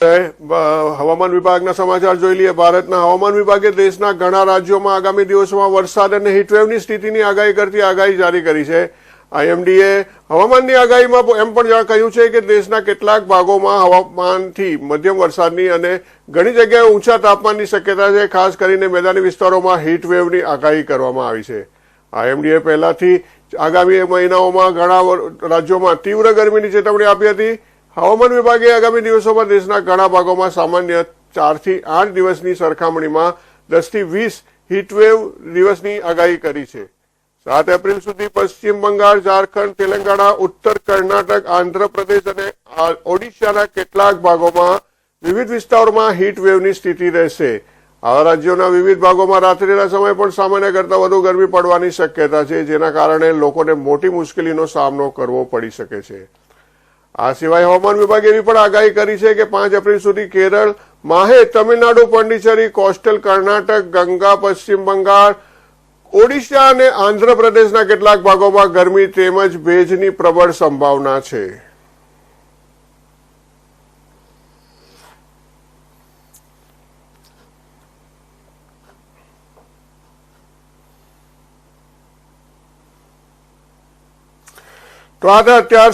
હવામાન વિભાગના સમાચાર જોઈ લઈએ. ભારતના હવામાન વિભાગે દેશના ઘણા રાજ્યોમાં આગામી દિવસોમાં વરસાદ અને હીટવેવની સ્થિતિની આગાહી કરતી આગાહી જારી કરી છે. આઈએમડીએ હવામાનની આગાહીમાં એમ પણ કહ્યું છે કે દેશના કેટલાક ભાગોમાં હવામાનથી મધ્યમ વરસાદની અને ઘણી જગ્યાએ ઊંચા તાપમાનની શક્યતા છે. ખાસ કરીને મેદાની વિસ્તારોમાં હીટવેવની આગાહી કરવામાં આવી છે. આઈએમડીએ પહેલાથી આગામી મહિનાઓમાં ઘણા રાજ્યોમાં તીવ્ર ગરમીની ચેતવણી આપી હતી. હવામાન વિભાગે આગામી દિવસોમાં દેશના ઘણા ભાગોમાં સામાન્ય ચારથી આઠ દિવસની સરખામણીમાં દસથી વીસ હીટવેવ દિવસની આગાહી કરી છે. સાત એપ્રિલ સુધી પશ્ચિમ બંગાળ, ઝારખંડ, તેલંગાણા, ઉત્તર કર્ણાટક, આંધ્રપ્રદેશ અને ઓડિશાના કેટલાક ભાગોમાં વિવિધ વિસ્તારોમાં હીટવેવની સ્થિતિ રહેશે. આવા રાજ્યોના વિવિધ ભાગોમાં રાત્રિના સમય પણ સામાન્ય કરતાં વધુ ગરમી પડવાની શક્યતા છે, જેના કારણે લોકોને મોટી મુશ્કેલીનો સામનો કરવો પડી શકે છે. આ સિવાય હવામાન વિભાગે એવી પણ આગાહી કરી છે કે પાંચ એપ્રિલ સુધી કેરળ, માહે, તમિલનાડુ, પોંડિચેરી, કોસ્ટલ, કર્ણાટક, ગંગા, પશ્ચિમ બંગાળ, ઓડિશા અને આંધ્રપ્રદેશના કેટલાક ભાગોમાં ગરમી તેમજ ભેજની પ્રબળ સંભાવના છે. તો આ અત્યાર